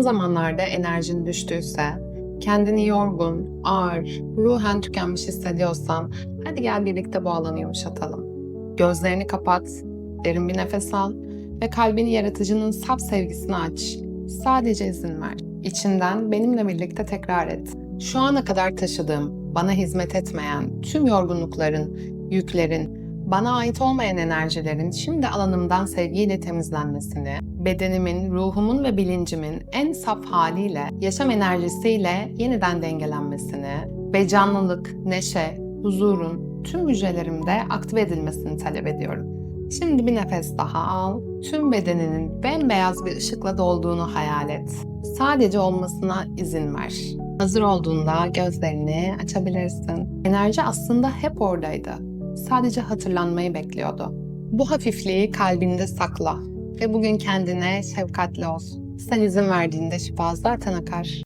Son zamanlarda enerjin düştüyse, kendini yorgun, ağır, ruhen tükenmiş hissediyorsan hadi gel birlikte bu alanı yumuşatalım. Gözlerini kapat, derin bir nefes al ve kalbini yaratıcının saf sevgisine aç. Sadece izin ver. İçinden benimle birlikte tekrar et. Şu ana kadar taşıdığım, bana hizmet etmeyen tüm yorgunlukların, yüklerin, bana ait olmayan enerjilerin şimdi alanımdan sevgiyle temizlenmesini, bedenimin, ruhumun ve bilincimin en saf haliyle, yaşam enerjisiyle yeniden dengelenmesini ve canlılık, neşe, huzurun tüm hücrelerimde aktive edilmesini talep ediyorum. Şimdi bir nefes daha al. Tüm bedeninin bembeyaz bir ışıkla dolduğunu hayal et. Sadece olmasına izin ver. Hazır olduğunda gözlerini açabilirsin. Enerji aslında hep oradaydı. Sadece hatırlanmayı bekliyordu. Bu hafifliği kalbinde sakla ve bugün kendine şefkatli ol. Sen izin verdiğinde şifa zaten akar.